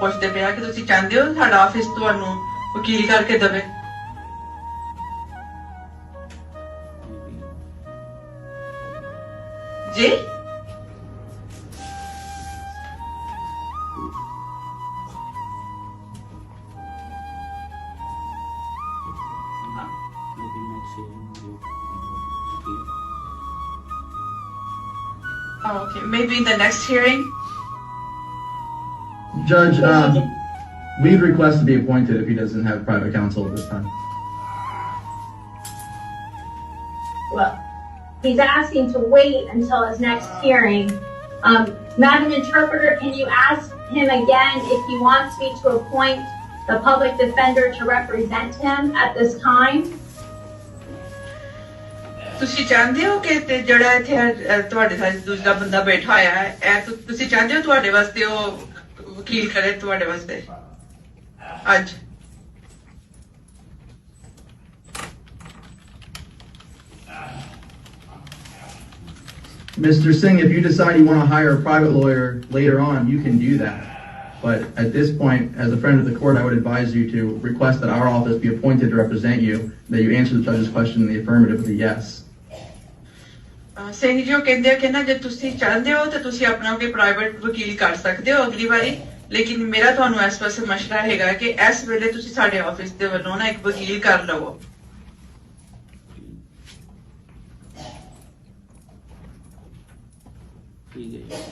ਪੁੱਛਦੇ ਪਿਆ ਕਿ ਤੁਸੀਂ ਚਾਹੁੰਦੇ ਹੋ ਸਾਡਾ ਆਫਿਸ ਤੁਹਾਨੂੰ ਵਕੀਲ ਕਰਕੇ ਦੇਵੇ ਜੀ maybe next year you Oh, okay. Maybe in the next hearing. Judge, um, we'd request to be appointed if he doesn't have private counsel at this time. Well, he's asking to wait until his next hearing. Um, Madam Interpreter, can you ask him again if he wants me to appoint the public defender to represent him at this time? ਤੁਸੀਂ ਚਾਹੁੰਦੇ ਹੋ ਕਿ ਤੇ ਜਿਹੜਾ ਇੱਥੇ ਅਹ, ਤੁਹਾਡੇ ਸਾਥ ਦੂਜਾ ਬੰਦਾ ਬੈਠਾ ਹੋਇਆ ਹੈ ਇਹ ਤੁ- ਤੁਸੀਂ ਚਾਹੁੰਦੇ ਹੋ ਤੁਹਾਡੇ ਵਾਸਤੇ ਉਹ ਵਕੀਲ ਕਰੇ ਤੁਹਾਡੇ ਵਾਸਤੇ ਅੱਜ Mr. Singh, if you decide you want to hire a private lawyer later on, you can do that. But at this point, as a friend of the court, I would advise you to request that our office be appointed to represent you, that you answer the judge's question in the affirmative with a yes. ਅਹ, ਸਿੰਘ ਜੀ ਉਹ ਕਹਿੰਦੇ ਆ ਕਿ ਨਾ ਜੇ ਤੁਸੀਂ ਚਾਹੁੰਦੇ ਹੋ ਤਾਂ ਤੁਸੀਂ ਆਪਣਾ ਕੋਈ ਪ੍ਰਾਈਵੇਟ ਵਕੀਲ ਕਰ ਸਕਦੇ ਹੋ ਅਗਲੀ ਵਾਰੀ ਲੇਕਿਨ ਮੇਰਾ ਤੁਹਾਨੂੰ ਇਸ ਪਾਸੇ ਮਸ਼ਵਰਾ ਹੈਗਾ ਕਿ ਇਸ ਵੇਲੇ ਤੁਸੀਂ ਸਾਡੇ ਆਫਿਸ ਦੇ ਵੱਲੋਂ ਨਾ ਇੱਕ ਵਕੀਲ ਕਰ ਲਵੋ। ਠੀਕ ਹੈ ਜੀ।